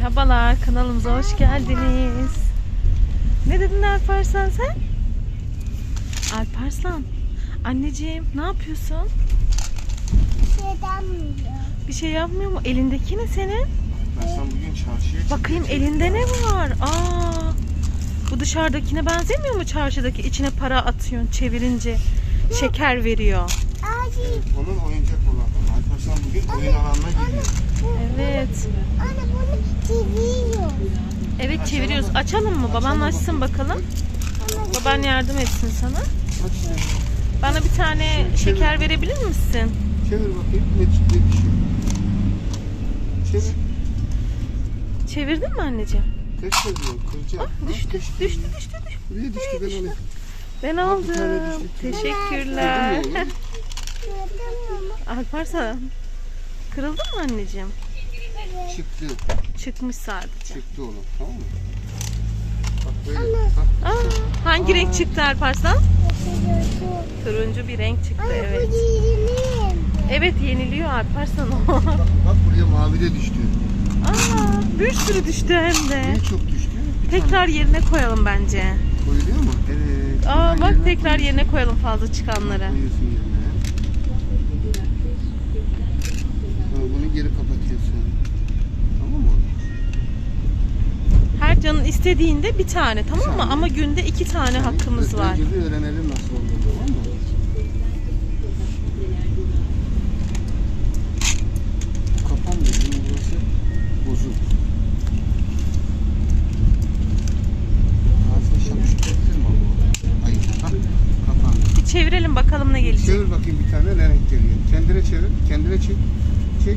Merhabalar kanalımıza hoş geldiniz. Ne dedin Alparslan sen? Alparslan. Anneciğim ne yapıyorsun? Şeyden biliyor. Bir şey yapmıyor mu? Elindeki ne senin? Hasan bugün çarşıya. Bakayım elinde ne var? Aa. Bu dışarıdakine benzemiyor mu çarşıdaki? İçine para atıyorsun çevirince şeker veriyor. Onun oyuncak olan. Alparslan bugün oyun alanına gidiyor. Evet. anne bunu seviyor. Evet çeviriyoruz. Açalım mı? Baban açsın bakalım. Baban yardım etsin sana. Bana bir tane şeker verebilir misin? Çevir bakayım. Ne, ne düşüyor? Çevir. Çevirdin mi anneciğim? Kaç çeviriyor? Kıracağım. Ah, düştü, düştü, düştü, düştü. Buraya düştü ben alayım. Ben aldım. Teşekkürler. Alparslan. Kırıldı mı anneciğim? Çıktı. Çıkmış sadece. Çıktı oğlum. Tamam mı? Bak böyle. Bak. Aa, hangi renk çıktı Alparslan? Turuncu bir renk çıktı Anne evet. Evet yeniliyor Alparslan o. Bak, bak buraya mavi de düştü. Aa, bir sürü düştü hem de. Niye çok düştü? Bir Tekrar tane yerine koyalım bence. koyuluyor mu? Evet. Aa bak yerine tekrar koyuyorsun. yerine koyalım fazla çıkanları. Koyuyorsun yerine. İstediğinde bir tane tamam mı? Ama günde iki tane hakkımız var. Önce bir öğrenelim nasıl olduğunu tamam mı? Bu Kapan dediğim burası bozuk. Ama. Hayır. Hah, kapandı. Bir çevirelim bakalım ne gelecek. Çevir bakayım bir tane ne renk geliyor. Kendine çevir. Kendine çek. Çek.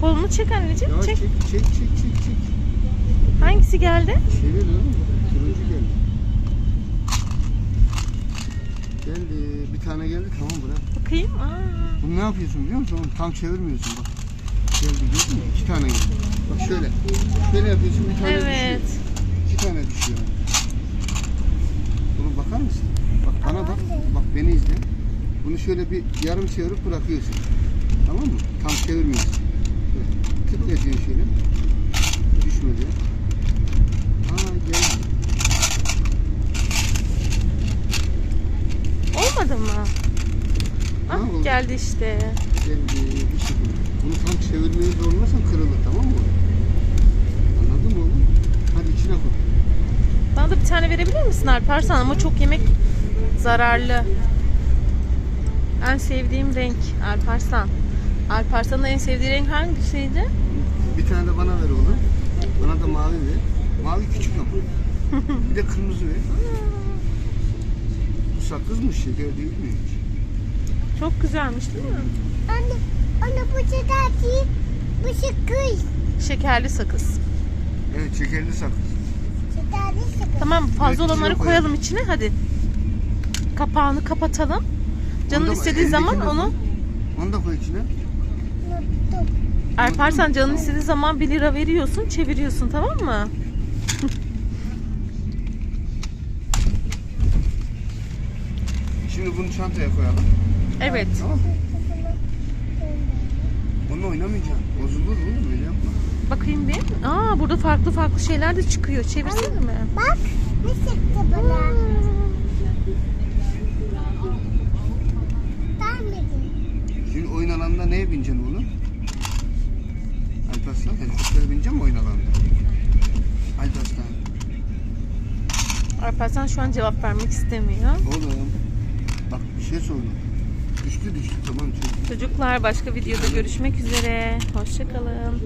Kolunu çek anneciğim. Çek. çek. Çek çek çek çek. Hangisi geldi? Çevir oğlum. Turuncu geldi. Geldi. Bir tane geldi. Tamam bırak. Bakayım. Aa. Bunu ne yapıyorsun biliyor musun? Oğlum tam çevirmiyorsun bak. Geldi gördün mü? İki tane geldi. Bak şöyle. Şöyle yapıyorsun bir tane Evet. düşüyor. İki tane düşüyor. Oğlum bakar mısın? Bak bana bak. Bak beni izle. Bunu şöyle bir yarım çevirip bırakıyorsun. Tamam mı? Tam çevirmiyorsun. Böyle tıklatıyorsun şöyle. Düşmedi. Aa geldi. Olmadı mı? Ha, Ah, oldu. geldi işte. Geldi. Bir şekilde. Bunu tam çevirmeyi zorlarsan kırılır tamam mı? Anladın mı oğlum? Hadi içine koy. Bana da bir tane verebilir misin Alparslan? Ama çok yemek zararlı. En sevdiğim renk Alparslan. Alparslan'ın en sevdiği renk hangisiydi? Bir tane de bana ver oğlum. Bana da mavi ver. Mavi küçük ama. bir de kırmızı ver. Bu sakızmış şeker değil mi hiç? Çok güzelmiş değil mi? Anne, anne bu değil. Bu şıkkı. Şekerli sakız. Evet şekerli sakız. Değil şıkkı. Tamam fazla Evet, olanları koyalım. koyalım içine hadi. Kapağını kapatalım. Canın Onu da- istediği zaman onu koy. Onu da koy içine. Alparslan canın istediği zaman 1 lira veriyorsun, çeviriyorsun tamam mı? Şimdi bunu çantaya koyalım. Evet. Tamam mı? Bununla oynamayacaksın. Bozulur oğlum öyle yapma. Bakayım bir. Aa burada farklı farklı şeyler de çıkıyor. Çevirsene mi? Bak ne çıktı bana. Şimdi oyun alanında neye bineceksin oğlum? Alparslan helikoptere bineceksin mi oyun alanında? Alparslan. Alparslan şu an cevap vermek istemiyor. Oğlum bak bir şey sordum. Düştü düştü tamam çocuk. Çocuklar başka videoda görüşmek üzere. Hoşçakalın.